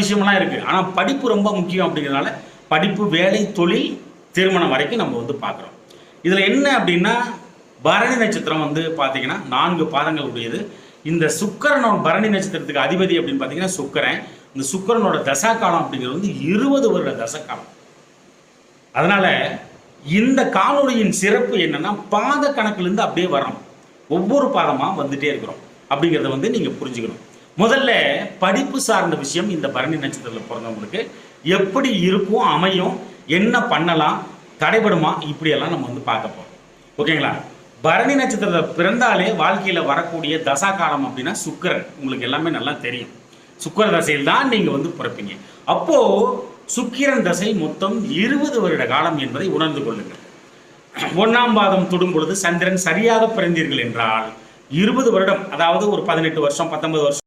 விஷயமெல்லாம் இருக்கு. ஆனால் படிப்பு ரொம்ப முக்கியம் அப்படிங்கிறதுனால படிப்பு வேலை தொழில் திருமணம் வரைக்கும் நம்ம வந்து பார்க்குறோம். இதில் என்ன அப்படின்னா பரணி நட்சத்திரம் வந்து பார்த்தீங்கன்னா நான்கு பாதங்கள் உடையது. இந்த சுக்கரனோட பரணி நட்சத்திரத்துக்கு அதிபதி அப்படின்னு பார்த்தீங்கன்னா சுக்கரன். இந்த சுக்கரனோட தசா காலம் அப்படிங்கிறது வந்து இருபது வருட தசக்காலம் அதனால் அதனால இந்த காணொலியின் சிறப்பு என்னன்னா பாத கணக்குலேருந்து அப்படியே வரோம் ஒவ்வொரு பாதமாக வந்துட்டே இருக்கிறோம். அப்படிங்கிறத வந்து நீங்கள் புரிஞ்சுக்கணும். முதல்ல படிப்பு சார்ந்த விஷயம் இந்த பரணி நட்சத்திரத்தில் பிறந்தவங்களுக்கு எப்படி இருக்கும் அமையும் என்ன பண்ணலாம் தடைபடுமா இப்படியெல்லாம் நம்ம வந்து பார்க்க போகிறோம் ஓகேங்களா? பரணி நட்சத்திரத்தில் பிறந்தாலே வாழ்க்கையில் வரக்கூடிய தசா காலம் அப்படின்னா சுக்கிரன். உங்களுக்கு எல்லாமே நல்லா தெரியும். சுக்கிர தசையில் தான் நீங்கள் வந்து பிறப்பீங்க. அப்போது சுக்கிரன் தசை மொத்தம் இருபது வருட காலம் என்பதை உணர்ந்து கொள்ளுங்கள். ஒன்னாம் பாதம் தொடும் பொழுது சந்திரன் சரியாக பிறந்தீர்கள் என்றால் இருபது வருடம் அதாவது ஒரு பதினெட்டு வருஷம் பத்தொன்பது வருஷம்